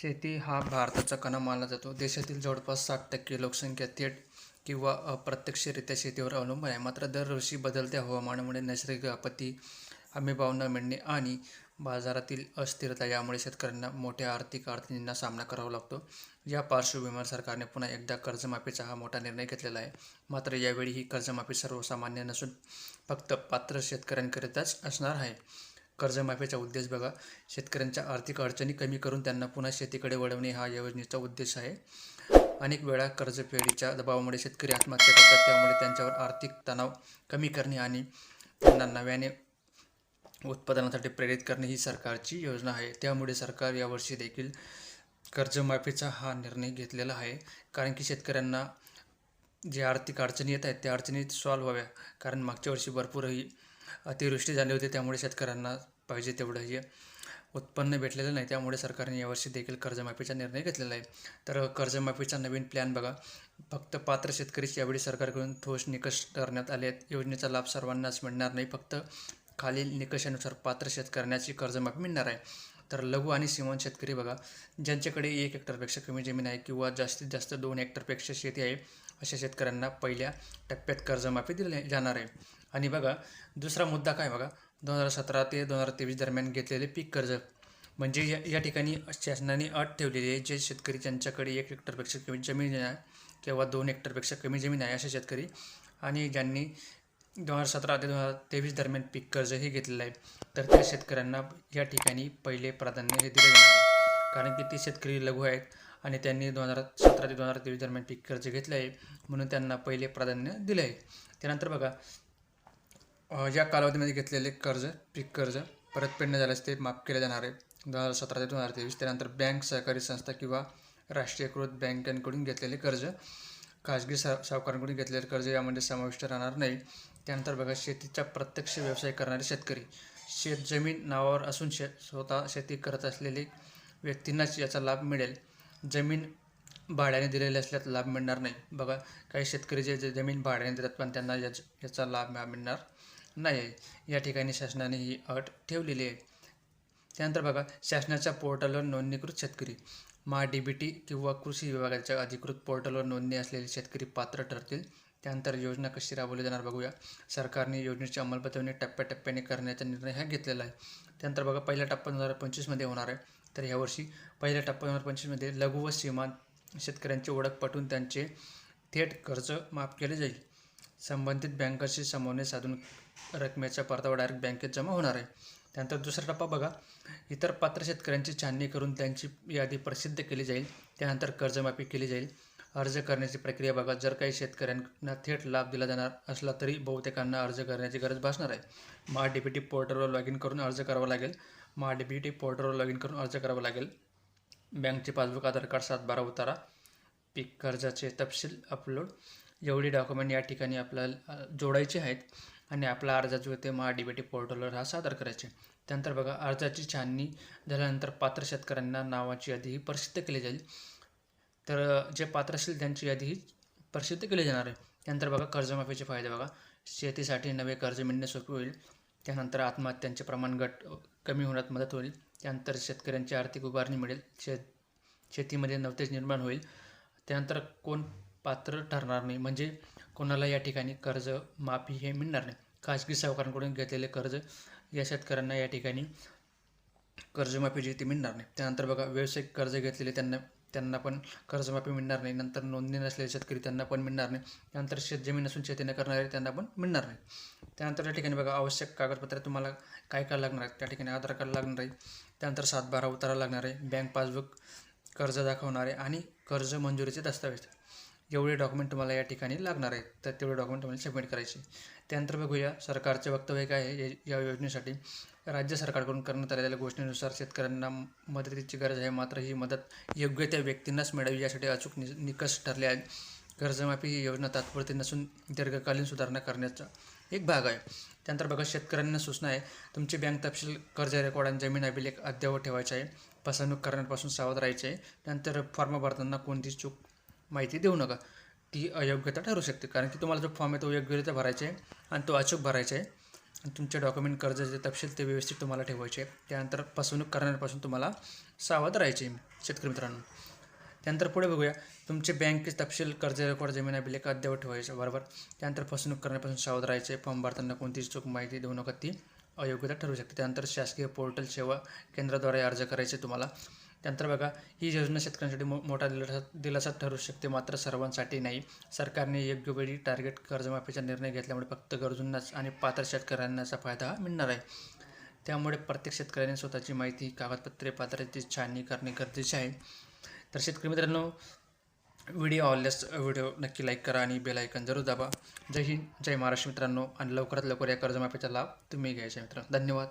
शेती हा भारताचा कणा मानला जातो. देशातील जवळपास साठ टक्के लोकसंख्या थेट किंवा अप्रत्यक्षरित्या शेतीवर अवलंबून आहे. मात्र दरवर्षी बदलत्या हवामानामुळे नैसर्गिक आपत्ती हमीभाव न मिळणे आणि बाजारातील अस्थिरता यामुळे शेतकऱ्यांना मोठ्या आर्थिक अडचणींना सामना करावा लागतो. या पार्श्वभूमीवर सरकारने पुन्हा एकदा कर्जमाफीचा हा मोठा निर्णय घेतलेला आहे. मात्र यावेळी ही कर्जमाफी सर्वसामान्य नसून फक्त पात्र शेतकऱ्यांकरिताच असणार आहे. कर्जमाफीचा उद्देश बघा. शेतकऱ्यांच्या आर्थिक अडचणी कमी करून त्यांना पुन्हा शेतीकडे वळवणे हा योजनेचा उद्देश आहे. अनेक वेळा कर्जफेडीच्या दबावामुळे शेतकरी आत्महत्या करतात. त्यामुळे त्यांच्यावर आर्थिक तणाव कमी करणे आणि त्यांना नव्याने उत्पादनासाठी प्रेरित करणे ही सरकारची योजना आहे. त्यामुळे सरकार यावर्षी देखील कर्जमाफीचा हा निर्णय घेतलेला आहे. कारण की शेतकऱ्यांना जे आर्थिक अडचणी येत आहेत त्या अडचणी सॉल्व्ह व्हाव्या. कारण मागच्या वर्षी भरपूरही अतिवृष्टी झाली होती त्यामुळे शेतकऱ्यांना पाहिजे तेवढंही उत्पन्न भेटलेलं नाही. त्यामुळे सरकारने यावर्षी देखील कर्जमाफीचा निर्णय घेतलेला आहे. तर कर्जमाफीचा नवीन प्लॅन बघा. फक्त पात्र शेतकरीच यावेळी सरकारकडून ठोस निकष करण्यात आले आहेत. योजनेचा लाभ सर्वांनाच मिळणार नाही. फक्त खालील निकषानुसार पात्र शेतकऱ्यांची कर्जमाफी मिळणार आहे. तर लघु आणि सीमांत शेतकरी बघा. ज्यांच्याकडे एक हेक्टरपेक्षा कमी जमीन आहे किंवा जास्तीत जास्त दोन हेक्टरपेक्षा शेती आहे अशा शेतकऱ्यांना पहिल्या टप्प्यात कर्जमाफी दिली जाणार आहे. आणि बघा दुसरा मुद्दा काय बघा? दोन हजार सतरा ते दोन हजार तेवीस दरम्यान घेतलेले पीक कर्ज. म्हणजे या या ठिकाणी शासनाने अट ठेवलेली आहे. जे शेतकरी ज्यांच्याकडे एक हेक्टरपेक्षा कमी जमीन आहे किंवा दोन हेक्टरपेक्षा कमी जमीन आहे असे शेतकरी आणि ज्यांनी दोन हजार सतरा ते दोन हजार तेवीस दरम्यान पीक कर्ज हे घेतलेलं आहे तर त्या शेतकऱ्यांना या ठिकाणी पहिले प्राधान्य हे दिले जाणार आहे. कारण की ते शेतकरी लघु आहेत आणि त्यांनी दोन हजार सतरा ते दोन हजार तेवीस दरम्यान पीक कर्ज घेतलं आहे म्हणून त्यांना पहिले प्राधान्य दिले आहे. त्यानंतर बघा या कालावधीमध्ये घेतलेले कर्ज पीक कर्ज परतफेड न झाल्यास ते माफ केले जाणार आहे. दोन हजार सतरा ते दोन हजार तेवीस त्यानंतर बँक सहकारी संस्था किंवा राष्ट्रीयकृत बँकांकडून घेतलेले कर्ज खाजगी सा सावकारांकडून घेतलेले कर्ज यामध्ये समाविष्ट राहणार नाही. त्यानंतर बघा शेतीचा प्रत्यक्ष व्यवसाय करणारे शेतकरी. शेतजमीन नावावर असून शे स्वतः शेती करत असलेले व्यक्तींनाच याचा लाभ मिळेल. जमीन भाड्याने दिलेली असल्यास लाभ मिळणार नाही. बघा काही शेतकरी जे जे जमीन भाड्याने देतात पण त्यांना याच याचा लाभ मिळणार नाही आहे या ठिकाणी शासनाने ही अट ठेवलेली आहे. त्यानंतर बघा शासनाच्या पोर्टलवर नोंदणीकृत शेतकरी. मा डी बी टी किंवा कृषी विभागाच्या अधिकृत पोर्टलवर नोंदणी असलेले शेतकरी पात्र ठरतील. त्यानंतर योजना कशी राबवली जाणार बघूया. सरकारने योजनेची अंमलबजावणी टप्प्याटप्प्याने करण्याचा निर्णय हा घेतलेला आहे. त्यानंतर बघा पहिला टप्पा दोन हजार पंचवीसमध्ये होणार आहे. तर यावर्षी पहिल्या टप्पा दोन हजार पंचवीसमध्ये लघु व सीमांत शेतकऱ्यांची ओळख पटवून त्यांचे थेट कर्ज माफ केले जाईल. संबंधित बँकाशी समन्वय साधून रकमेचा परतावा डायरेक्ट बँकेत जमा होणार आहे. त्यानंतर दुसरा टप्पा बघा. इतर पात्र शेतकऱ्यांची छाननी करून त्यांची यादी प्रसिद्ध केली जाईल. त्यानंतर कर्जमाफी केली जाईल. अर्ज करण्याची प्रक्रिया बघा. जर काही शेतकऱ्यांना थेट लाभ दिला जाणार असला तरी बहुतेकांना अर्ज करण्याची गरज भासणार आहे. महा डी बी टी पोर्टलवर लॉग इन करून अर्ज करावा लागेल. महा डी बी टी पोर्टलवर लॉग इन करून अर्ज करावा लागेल. बँकचे पासबुक आधार कार्ड सातबारा उतारा. पीक कर्जाचे तपशील अपलोड. एवढी डॉक्युमेंट या ठिकाणी आपल्याला जोडायचे आहेत. आणि आपला अर्ज जो आहे ते महा डी बी टी पोर्टलवर हा सादर करायचे. त्यानंतर बघा अर्जाची छाननी झाल्यानंतर पात्र शेतकऱ्यांना नावाची यादी ही प्रसिद्ध केली जाईल. तर जे पात्र असतील त्यांची यादी ही प्रसिद्ध केली जाणार आहे. त्यानंतर बघा कर्जमाफीचे फायदे बघा. शेतीसाठी नवे कर्ज मिळणे सोपे होईल. त्यानंतर आत्महत्यांचे प्रमाण गट कमी होण्यात मदत होईल. त्यानंतर शेतकऱ्यांची आर्थिक उभारणी मिळेल. शेत शेतीमध्ये नवतेज निर्माण होईल. त्यानंतर कोण पात्र ठरणार नाही. म्हणजे कोणाला या ठिकाणी कर्ज माफी हे मिळणार नाही. खाजगी सावकारांकडून घेतलेले कर्ज या शेतकऱ्यांना या ठिकाणी कर्जमाफी जी ती मिळणार नाही. त्यानंतर बघा व्यावसायिक कर्ज घेतलेले त्यांना त्यांना पण कर्जमाफी मिळणार नाही. नंतर नोंदणी नसलेले शेतकरी त्यांना पण मिळणार नाही. त्यानंतर शेतजमीन असून शेतीने करणारे त्यांना पण मिळणार नाही. त्यानंतर त्या ठिकाणी बघा आवश्यक कागदपत्रे तुम्हाला काय काय लागणार आहे त्या ठिकाणी आधार कार्ड लागणार आहे. त्यानंतर सातबारा उतारा लागणार आहे. बँक पासबुक कर्ज दाखवणारे आणि कर्ज मंजुरीचे दस्तावेज. एवढे डॉक्युमेंट तुम्हाला या ठिकाणी लागणार आहेत तर तेवढे डॉक्युमेंट तुम्हाला सबमिट करायचे. त्यानंतर बघूया सरकारचे वक्तव्य काय आहे या योजनेसाठी. राज्य सरकारकडून करण्यात आलेल्या घोषणेनुसार शेतकऱ्यांना मदतीची गरज आहे मात्र ही मदत योग्य त्या व्यक्तींनाच मिळावी यासाठी अचूक नि निकष ठरले आहेत. कर्जमाफी ही योजना तात्पुरती नसून दीर्घकालीन सुधारणा करण्याचा एक भाग आहे. त्यानंतर बघा शेतकऱ्यांना सूचना आहे तुमची बँक तपशील कर्ज रेकॉर्ड आणि जमीन अभिलेख अद्ययावत ठेवायचे आहे. फसवणूक करण्यापासून सावध राहायचे आहे. त्यानंतर फॉर्म भरताना कोणतीच चूक माहिती देऊ नका. ती अयोग्यता ठरू शकते. कारण की तुम्हाला जो फॉर्म आहे तो योग्यरित्या भरायचा आहे आणि तो अचूक भरायचा आहे. आणि तुमचे डॉक्युमेंट कर्जाचे तपशील ते व्यवस्थित तुम्हाला ठेवायचे त्यानंतर फसवणूक करण्यापासून तुम्हाला सावध राहायचे शेतकरी मित्रांनो. त्यानंतर पुढे बघूया. तुमचे बँकेचे तपशील कर्ज रेकॉर्ड जमीन बिले अद्यावत ठेवायचे बरोबर? त्यानंतर फसवणूक करण्यापासून सावध राहायचे फॉर्म भरताना कोणतीही चूक माहिती देऊ नका. ती अयोग्यता ठरू शकते. त्यानंतर शासकीय पोर्टल सेवा केंद्राद्वारे अर्ज करायचे तुम्हाला. त्यानंतर बघा ही योजना शेतकऱ्यांसाठी मो मोठा दिलासा दिलासा ठरू शकते मात्र सर्वांसाठी नाही. सरकारने योग्य वेळी टार्गेट कर्जमाफीचा निर्णय घेतल्यामुळे फक्त गरजूंनाच आणि पात्र शेतकऱ्यांनाचा फायदा मिळणार आहे. त्यामुळे प्रत्येक शेतकऱ्याने स्वतःची माहिती कागदपत्रे पात्रतेची छाननी करणे गरजेचे आहे. तर शेतकरी मित्रांनो व्हिडिओ आवडल्यास व्हिडिओ नक्की लाईक करा आणि बेल आयकन जरूर दाबा. जय हिंद जय महाराष्ट्र मित्रांनो. आणि लवकरात लवकर या कर्जमाफीचा लाभ तुम्ही घ्यायचा मित्रांनो. धन्यवाद.